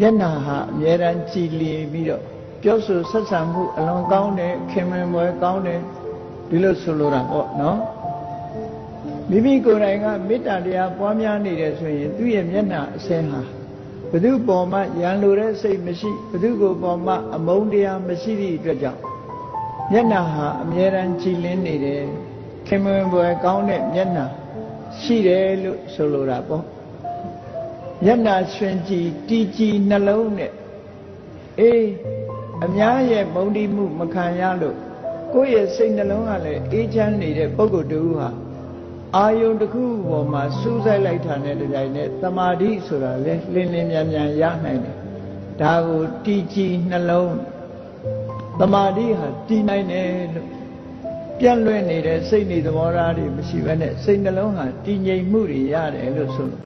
မျက်နှာဟာအမြဲတမ်းကြည်လင်ပြီးတော့ပြောဆိုဆက်ဆံမှုအလွန်ကောင်းတယ်ခင်မင်ပွဲကောင်းတယ်ဒီလိုဆိုလိုတာပေါ့နော်မိမိကိုယ်တိုင်ကမေတ္တာတရားပွားများနေတယ်ဆိုရင်သူ့ရဲ့မျက်နှာအစင်းဟာဘု து ပေါ်မှာရန်လိုတဲ့စိတ်မရှိဘု து ကိုပေါ်မှာအမုန်းတရားမရှိသည့်အတွက်ကြောင့်မျက်နှာဟာအမြဲတမ်းကြည်လင်နေတယ်ခင်မင်ပွဲကောင်းတဲ့မျက်နှာရှိတယ်လို့ဆိုလိုတာပေါ့ မျက်နှာရွှင်ကြည်တီကြည်နှလုံးနဲ့အေးအများရဲ့မုန်းတိမှုမခံရလို့ကိုယ့်ရဲ့စိတ်နှလုံးကလည်းအေးချမ်းနေတဲ့ပုဂ္ဂိုလ်တူဟာအာယုန်တစ်ခုပေါ်မှာစူးစိုက်လိုက်တာနဲ့တကြိုင်နဲ့တမာတိဆိုတာလေလင်းလင်းမြန်မြန်ရနိုင်တယ်ဒါကိုတီကြည်နှလုံးတမာတိဟာတည်နိုင်တယ်လို့ပြန့်လွင့်နေတဲ့စိတ်နေသဘောထားတွေမရှိဘဲနဲ့စိတ်နှလုံးဟာတည်ငြိမ်မှုတွေရတယ်လို့ဆိုလို့